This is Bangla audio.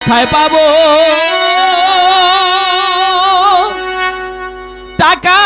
কোথায় পাবো? টাকা